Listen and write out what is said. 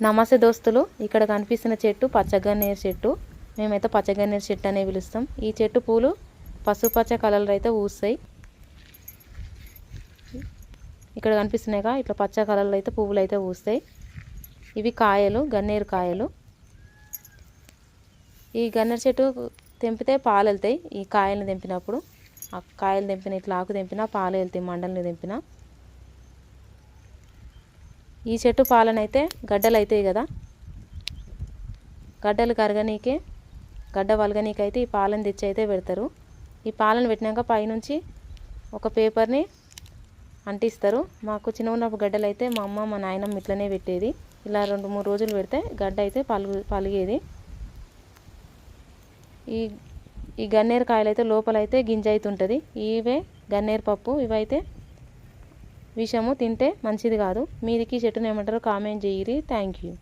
నమస్తే దోస్తులు. ఇక్కడ కనిపిస్తున్న చెట్టు పచ్చగన్నేరు చెట్టు. మేమైతే పచ్చగన్నేరు చెట్టు అనే పిలుస్తాం. ఈ చెట్టు పూలు పసుపచ్చ కలర్లో అయితే పూస్తాయి ఇక్కడ కనిపిస్తున్నాయిగా ఇట్లా పచ్చ కలర్లో అయితే పువ్వులు అయితే పూస్తాయి ఇవి కాయలు గన్నేరు కాయలు. ఈ గన్నేరు చెట్టు తెంపితే పాలు వెళ్తాయి. ఈ కాయలను తెంపినప్పుడు ఆ కాయలు తెంపిన ఇట్లా ఆకు తెంపినా పాలు వెళ్తాయి మండలని తెంపినా. ఈ చెట్టు పాలనైతే గడ్డలు అవుతాయి కదా. గడ్డలు కరగనీకే గడ్డ వలగనీకైతే అయితే ఈ పాలను తెచ్చి అయితే పెడతారు. ఈ పాలను పెట్టినాక పైనుంచి ఒక పేపర్ని అంటిస్తారు. మాకు చిన్న ఉన్నప్పుడు గడ్డలు అయితే మా అమ్మ మా నాయనమ్మ ఇట్లనే పెట్టేది. ఇలా రెండు మూడు రోజులు పెడితే గడ్డ అయితే పలుగు పలిగేది. ఈ ఈ గన్నేరు కాయలు అయితే లోపలైతే గింజ అవుతుంటుంది ఇవే గన్నేరు పప్పు. ఇవైతే విషము తింటే మంచిది కాదు. మీదికి చెట్టును ఏమంటారు కామెంట్ చేయరి. Thank you